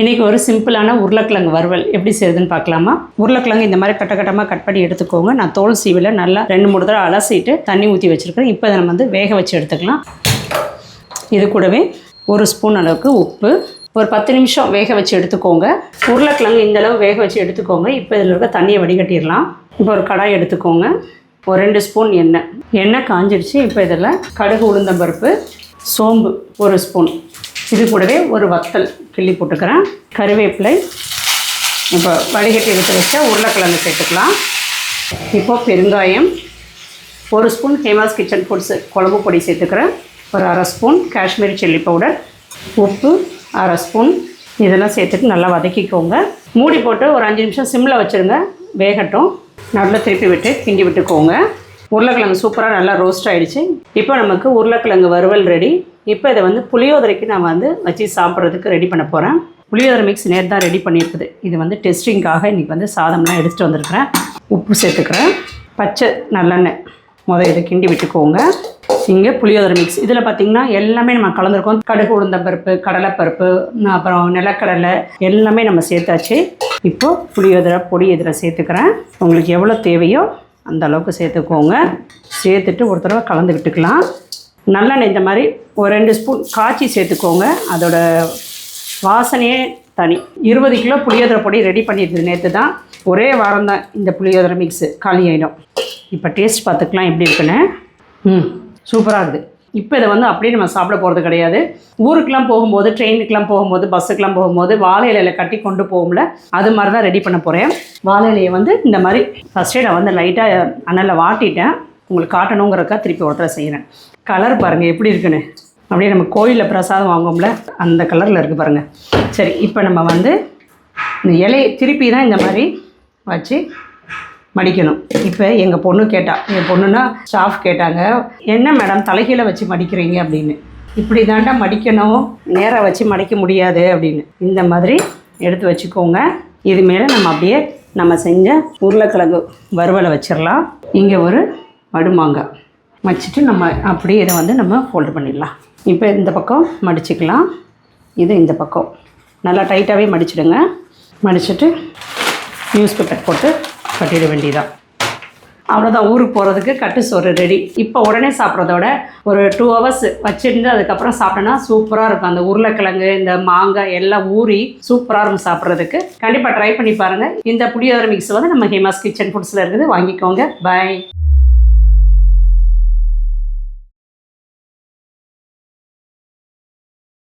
இன்றைக்கி ஒரு சிம்பிளான உருளைக்கிழங்கு வறுவல். எப்படி செய்யுதுன்னு பார்க்கலாமா? உருளைக்கிழங்கு இந்த மாதிரி கட்ட கட்டமாக கட் பண்ணி எடுத்துக்கோங்க. நான் தோல் சீவில் நல்லா ரெண்டு மூணு தடவை அலசிட்டு தண்ணி ஊற்றி வச்சுருக்கேன் இப்போ நம்ம வந்து வேக வச்சு எடுத்துக்கலாம். இது கூடவே ஒரு ஸ்பூன் அளவுக்கு உப்பு. ஒரு பத்து நிமிஷம் வேக வச்சு எடுத்துக்கோங்க. உருளைக்கிழங்கு இந்த அளவு வேக வச்சு எடுத்துக்கோங்க. இப்போ இதில் இருக்க தண்ணியை வடிகட்டிடலாம். இப்போ ஒரு கடாய் எடுத்துக்கோங்க. ஒரு ரெண்டு ஸ்பூன் எண்ணெய். எண்ணெய் காஞ்சிடுச்சு. இப்போ இதில் கடுகு உளுந்தம்பருப்பு சோம்பு ஒரு ஸ்பூன். இது கூடவே ஒரு வத்தல் கிள்ளி போட்டுக்கிறேன். கருவேப்பிலை. இப்போ வடிகட்டி எடுத்து வச்சா உருளைக்கிழங்கு சேர்த்துக்கலாம். இப்போ பெருங்காயம். ஒரு ஸ்பூன் ஹேமாஸ் கிச்சன் ஃபுட்ஸ் குழம்பு பொடி சேர்த்துக்கிறேன். ஒரு அரை ஸ்பூன் காஷ்மீரி சில்லி பவுடர். உப்பு அரை ஸ்பூன். இதெல்லாம் சேர்த்துட்டு நல்லா வதக்கிக்கோங்க. மூடி போட்டு ஒரு அஞ்சு நிமிஷம் சிம்மில் வச்சுருங்க. வேகட்டும். நல்லா திருப்பி விட்டு கிண்டி விட்டுக்கோங்க. உருளைக்கிழங்கு சூப்பராக நல்லா ரோஸ்ட் ஆகிடுச்சு இப்போ நமக்கு உருளைக்கிழங்கு வறுவல் ரெடி இப்போ இதை வந்து புளியோதரைக்கு நான் வந்து வச்சு சாப்பிட்றதுக்கு ரெடி பண்ண போகிறேன் புளியோதரை மிக்ஸ் நேர் தான் ரெடி பண்ணியிருக்குது. இது வந்து டெஸ்டிங்காக இன்றைக்கி வந்து சாதம்லாம் எடுத்துகிட்டு வந்திருக்கிறேன். உப்பு சேர்த்துக்கிறேன். பச்சை நல்லெண்ணெய். முதல் இதை கிண்டி விட்டுக்கோங்க. இங்கே புளியோதரை மிக்ஸ் இதில் பார்த்திங்கன்னா எல்லாமே நம்ம கலந்துருக்கோம். கடுகு உளுந்தம்பருப்பு கடலைப்பருப்பு அப்புறம் நிலக்கடலை எல்லாமே நம்ம சேர்த்தாச்சு. இப்போது புளியோதரை பொடி இதில் சேர்த்துக்கிறேன். உங்களுக்கு எவ்வளோ தேவையோ அந்த அளவுக்கு சேர்த்துக்கோங்க. சேர்த்துட்டு ஒரு தடவை கலந்து விட்டுக்கலாம். நல்லெண்ணெய் இந்த மாதிரி ஒரு ரெண்டு ஸ்பூன் காய்ச்சி சேர்த்துக்கோங்க. அதோட வாசனையே தனி. இருபது கிலோ புளியோதரை பொடி ரெடி பண்ணியிருக்குது நேற்று தான் ஒரே வாரம் தான் இந்த புளியோதரை மிக்ஸு காலி ஆகிடும் இப்போ டேஸ்ட் பார்த்துக்கலாம் எப்படி இருக்குன்னு. ம் சூப்பராக இருக்குது. இப்போ இதை வந்து அப்படியே நம்ம சாப்பிட போகிறது கிடையாது. ஊருக்கெலாம் போகும்போது ட்ரெயினுக்கெலாம் போகும்போது பஸ்ஸுக்கெலாம் போகும்போது வாழை கட்டி கொண்டு போகும்ல அது மாதிரி தான் ரெடி பண்ண போகிறேன் வாழை இலையை வந்து இந்த மாதிரி ஃபஸ்ட்டே நான் வந்து லைட்டாக அனலில் வாட்டிட்டேன். உங்களுக்கு காட்டணுங்கிறக்கா திருப்பி ஒருத்தர செய்கிறேன். கலர் பாருங்கள் எப்படி இருக்குன்னு. அப்படியே நம்ம கோயிலில் பிரசாதம் வாங்குவோம்ல அந்த கலரில் இருக்குது பாருங்கள் சரி இப்போ நம்ம வந்து இந்த இலையை திருப்பி தான் இந்த மாதிரி வச்சு மடிக்கணும். இப்போ எங்கள் பொண்ணு கேட்டா என் பொண்ணுன்னா ஸ்டாஃப் கேட்டாங்க என்ன மேடம் தலைகீழ வச்சு மடிக்கிறீங்க? அப்படின்னு. இப்படி தாண்டா மடிக்கணும் நேராக வச்சு மடிக்க முடியாது அப்படின்னு. இந்த மாதிரி எடுத்து வச்சுக்கோங்க. இது மேலே நம்ம அப்படியே நம்ம செஞ்ச உருளைக்கிழங்கு வறுவலை வச்சிடலாம் இங்கே ஒரு மடுமாங்காய் மடிச்சிட்டு நம்ம அப்படியே இதை வந்து நம்ம ஃபோல்டு பண்ணிடலாம். இப்போ இந்த பக்கம் மடிச்சுக்கலாம். இது இந்த பக்கம். நல்லா டைட்டாகவே மடிச்சிடுங்க. மடிச்சுட்டு நியூஸ் பேப்பர் போட்டு கட்டிட வேண்டியதான் அவ்வளோதான் ஊருக்கு போகிறதுக்கு கட்டு சோறு ரெடி இப்போ உடனே சாப்பிட்றதோட ஒரு டூ ஹவர்ஸ் வச்சுருந்து அதுக்கப்புறம் சாப்பிட்டோன்னா சூப்பராக இருக்கும். அந்த உருளைக்கிழங்கு இந்த மாங்காய் எல்லாம் ஊறி சூப்பராக இருக்கும் சாப்பிட்றதுக்கு. கண்டிப்பாக ட்ரை பண்ணி பாருங்கள் இந்த புளியோதரை மிக்ஸ் வந்து நம்ம ஹேமாஸ் கிச்சன் ஃபுட்ஸில் இருக்குது. வாங்கிக்கோங்க. பை